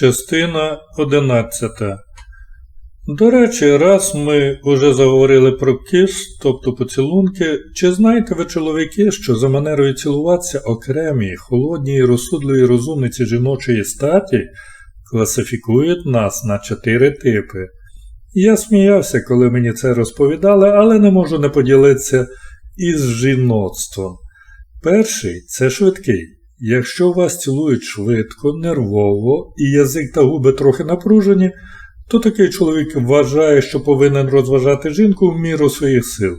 Частина 11. До речі, раз ми уже заговорили про кіш, тобто поцілунки, чи знаєте ви, чоловіки, що за манерою цілуватися окремі, холодні і розсудливі розумниці жіночої статі класифікують нас на чотири типи. Я сміявся, коли мені це розповідали, але не можу не поділитися із жіноцтвом. Перший це швидкий. Якщо вас цілують швидко, нервово і язик та губи трохи напружені, то такий чоловік вважає, що повинен розважати жінку в міру своїх сил.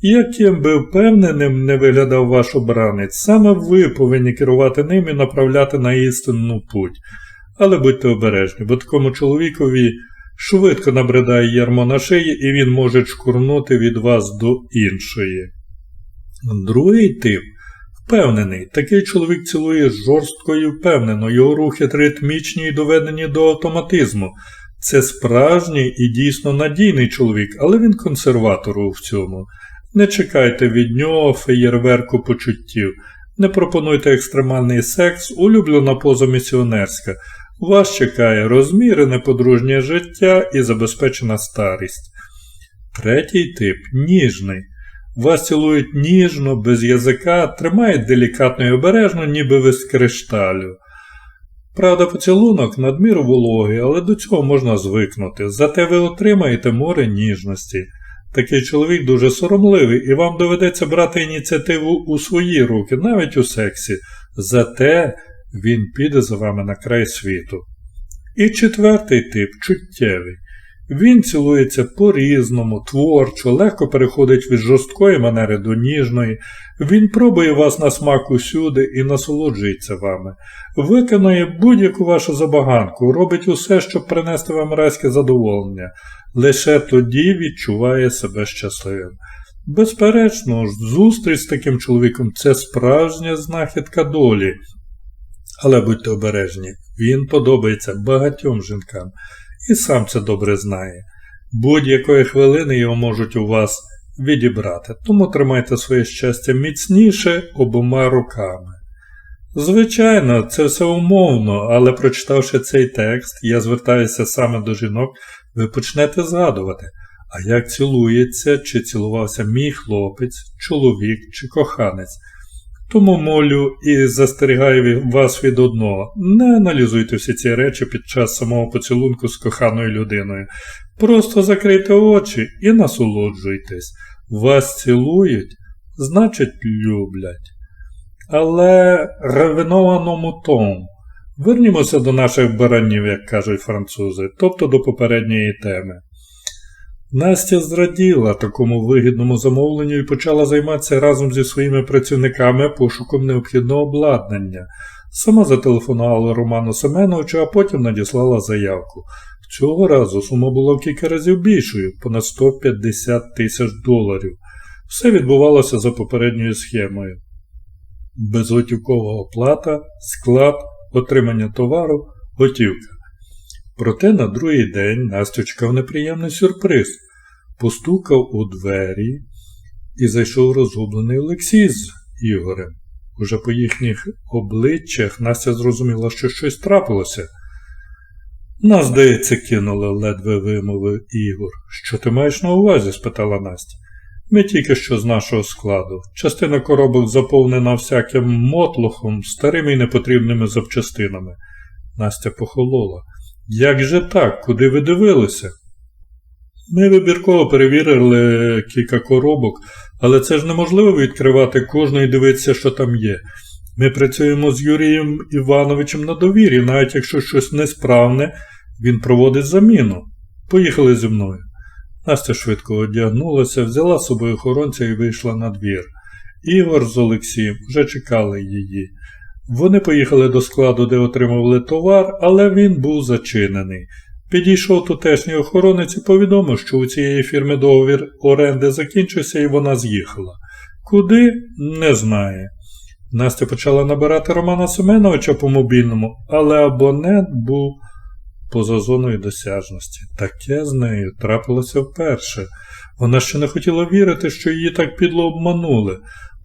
Яким би впевненим не виглядав ваш обранець, саме ви повинні керувати ним і направляти на істинну путь. Але будьте обережні, бо такому чоловікові швидко набридає ярмо на шиї і він може чкурнути від вас до іншої. Другий тип впевнений, такий чоловік цілує жорстко і впевнено, його рухи ритмічні і доведені до автоматизму. Це справжній і дійсно надійний чоловік, але він консерватор у цьому. Не чекайте від нього феєрверку почуттів, не пропонуйте екстремальний секс, улюблена поза місіонерська. Вас чекає розмірене подружнє життя і забезпечена старість. Третій тип ніжний. Вас цілують ніжно, без язика, тримають делікатно і обережно, ніби ви з кришталю. Правда, поцілунок надміру вологий, але до цього можна звикнути, зате ви отримаєте море ніжності. Такий чоловік дуже соромливий, і вам доведеться брати ініціативу у свої руки, навіть у сексі. Зате він піде за вами на край світу. І четвертий тип чуттєвий. Він цілується по-різному, творчо, легко переходить від жорсткої манери до ніжної, він пробує вас на смак усюди і насолоджується вами, виконує будь-яку вашу забаганку, робить усе, щоб принести вам райське задоволення, лише тоді відчуває себе щасливим. Безперечно, зустріч з таким чоловіком це справжня знахідка долі. Але будьте обережні, він подобається багатьом жінкам і сам це добре знає. Будь-якої хвилини його можуть у вас відібрати, тому тримайте своє щастя міцніше обома руками. Звичайно, це все умовно, але прочитавши цей текст, я звертаюся саме до жінок, ви почнете згадувати, а як цілується чи цілувався мій хлопець, чоловік чи коханець. Тому молю і застерігаю вас від одного. Не аналізуйте всі ці речі під час самого поцілунку з коханою людиною. Просто закрийте очі і насолоджуйтесь. Вас цілують, значить, люблять. Але ревенованому тому. Вернімося до наших баранів, як кажуть французи, тобто до попередньої теми. Настя зраділа такому вигідному замовленню і почала займатися разом зі своїми працівниками пошуком необхідного обладнання. Сама зателефонувала Роману Семеновичу, а потім надіслала заявку. Цього разу сума була в кілька разів більшою, понад 150 тисяч доларів. Все відбувалося за попередньою схемою. Безготівкова оплата, склад, отримання товару, готівка. Проте на другий день нас чекав неприємний сюрприз. Постукав у двері і зайшов розгублений Олексій з Ігорем. Уже по їхніх обличчях Настя зрозуміла, що щось трапилося. Нас, здається, кинули, ледве вимовив Ігор. Що ти маєш на увазі? спитала Настя. Ми тільки що з нашого складу. Частина коробок заповнена всяким мотлохом, старими і непотрібними запчастинами. Настя похолола. Як же так? Куди ви дивилися? Ми вибірково перевірили кілька коробок, але це ж неможливо відкривати кожну і дивитися, що там є. Ми працюємо з Юрієм Івановичем на довірі, навіть якщо щось несправне, він проводить заміну. Поїхали зі мною. Настя швидко одягнулася, взяла з собою охоронця і вийшла на двір. Ігор з Олексієм вже чекали її. Вони поїхали до складу, де отримували товар, але він був зачинений. Підійшов тутешній охоронець і повідомив, що у цієї фірми договір оренди закінчився і вона з'їхала. Куди не знає. Настя почала набирати Романа Семеновича по мобільному, але абонент був поза зоною досяжності. Таке з нею трапилося вперше. Вона ще не хотіла вірити, що її так підло обманули.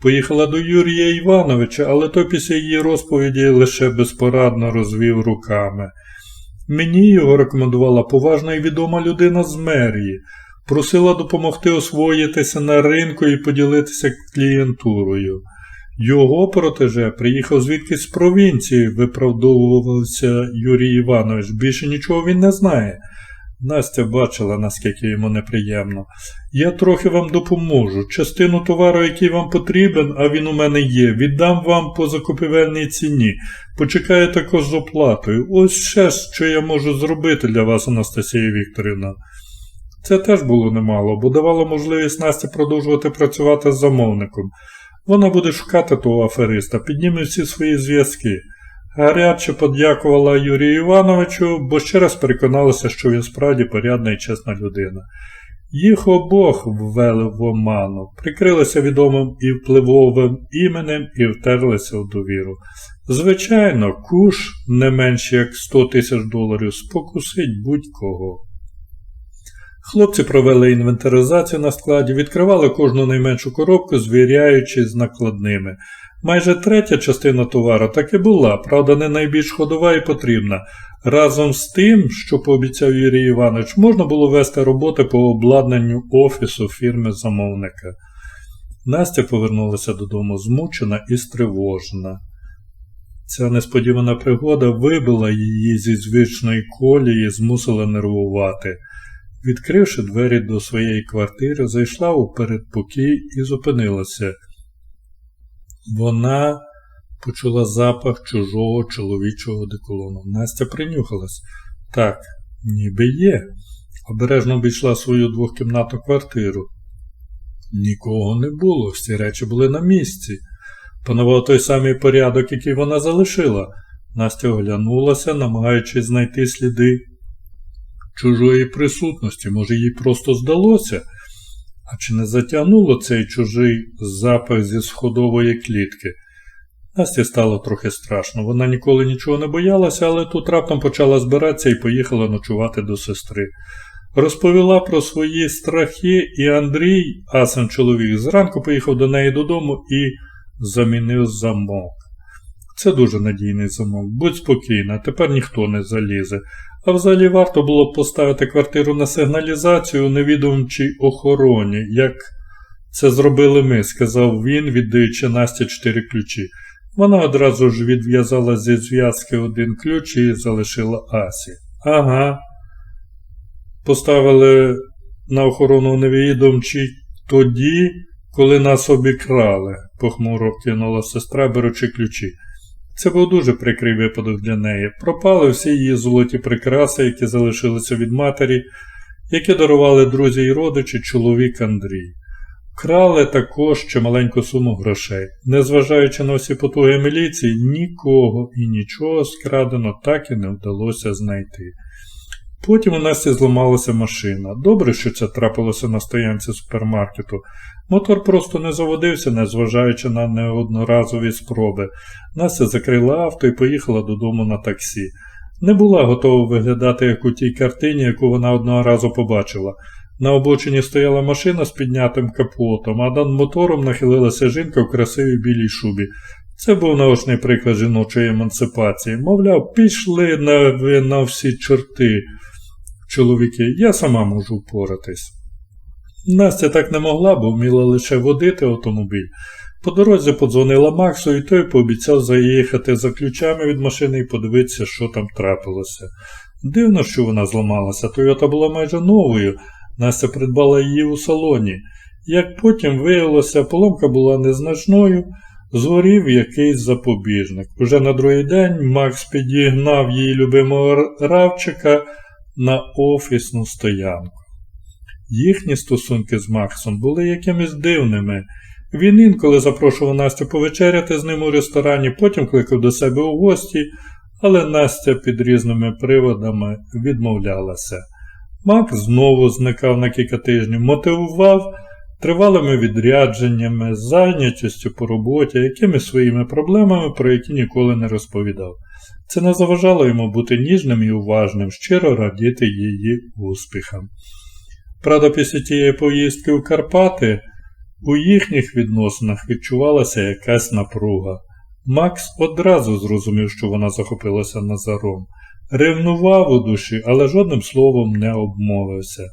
Поїхала до Юрія Івановича, але той після її розповіді лише безпорадно розвів руками. Мені його рекомендувала поважна і відома людина з мерії, просила допомогти освоїтися на ринку і поділитися клієнтурою. Його протеже приїхав звідкись з провінції, виправдовувався Юрій Іванович. Більше нічого він не знає. Настя бачила, наскільки йому неприємно. Я трохи вам допоможу. Частину товару, який вам потрібен, а він у мене є, віддам вам по закупівельній ціні. Почекаю також з оплатою. Ось ще, що я можу зробити для вас, Анастасія Вікторівна. Це теж було немало, бо давало можливість Насті продовжувати працювати з замовником. Вона буде шукати того афериста, підніме всі свої зв'язки. Гаряче подякувала Юрію Івановичу, бо ще раз переконалася, що він справді порядна і чесна людина. Їх обох ввели в оману, прикрилися відомим і впливовим іменем і втерлися в довіру. Звичайно, куш не менше як 100 тисяч доларів спокусить будь-кого. Хлопці провели інвентаризацію на складі, відкривали кожну найменшу коробку, звіряючись з накладними. Майже третя частина товару і була, правда, не найбільш ходова і потрібна. Разом з тим, що пообіцяв Юрій Іванович, можна було вести роботи по обладнанню офісу фірми замовника. Настя повернулася додому змучена і стривожена. Ця несподівана пригода вибила її зі звичної колії і змусила нервувати. Відкривши двері до своєї квартири, зайшла у передпокій і зупинилася. Вона почула запах чужого чоловічого деколону. Настя принюхалась. Так, ніби є. Обережно обійшла свою двохкімнатну квартиру. Нікого не було, всі речі були на місці. Панував той самий порядок, який вона залишила. Настя оглянулася, намагаючись знайти сліди чужої присутності, може, їй просто здалося. А чи не затягнуло цей чужий запах зі сходової клітки? Насті стало трохи страшно. Вона ніколи нічого не боялася, але тут раптом почала збиратися і поїхала ночувати до сестри. Розповіла про свої страхи, і Андрій, асен чоловік, зранку поїхав до неї додому і замінив замок. Це дуже надійний замок. Будь спокійна, тепер ніхто не залізе. А взагалі варто було б поставити квартиру на сигналізацію у невідомчій охороні, як це зробили ми, сказав він, віддаючи Насті чотири ключі. Вона одразу ж відв'язала зі зв'язки один ключ і залишила Асі. Ага. Поставили на охорону невідомчій тоді, коли нас обікрали, похмуро кинула сестра, беручи ключі. Це був дуже прикрий випадок для неї. Пропали всі її золоті прикраси, які залишилися від матері, які дарували друзі й родичі чоловік Андрій. Крали також чималеньку суму грошей. Незважаючи на всі потуги міліції, нікого і нічого скрадено так і не вдалося знайти. Потім у Насті зламалася машина. Добре, що це трапилося на стоянці супермаркету. Мотор просто не заводився, незважаючи на неодноразові спроби. Настя закрила авто і поїхала додому на таксі. Не була готова виглядати як у тій картині, яку вона одного разу побачила. На обочині стояла машина з піднятим капотом, а над мотором нахилилася жінка в красивій білій шубі. Це був наочний приклад жіночої емансипації. Мовляв, пішли на на всі чорти. Чоловіки, я сама можу впоратись. Настя так не могла, бо вміла лише водити автомобіль. По дорозі подзвонила Максу, і той пообіцяв заїхати за ключами від машини і подивитися, що там трапилося. Дивно, що вона зламалася. Тойота була майже новою. Настя придбала її у салоні. Як потім виявилося, поломка була незначною, згорів якийсь запобіжник. Уже на другий день Макс підігнав її любимого равчика на офісну стоянку. Їхні стосунки з Максом були якимись дивними. Він інколи запрошував Настю повечеряти з ним у ресторані, потім кликав до себе у гості, але Настя під різними приводами відмовлялася. Макс знову зникав на кілька тижнів, мотивував тривалими відрядженнями, зайнятістю по роботі, якимись своїми проблемами, про які ніколи не розповідав. Це не заважало йому бути ніжним і уважним, щиро радіти її успіхам. Правда, після тієї поїздки у Карпати у їхніх відносинах відчувалася якась напруга. Макс одразу зрозумів, що вона захопилася Назаром. Ревнував у душі, але жодним словом не обмовився.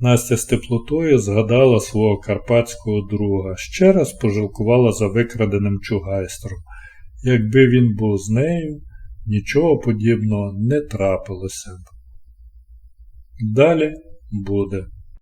Настя з теплотою згадала свого карпатського друга, ще раз пожалкувала за викраденим чугайстром. Якби він був з нею, нічого подібного не трапилося б. Далі буде.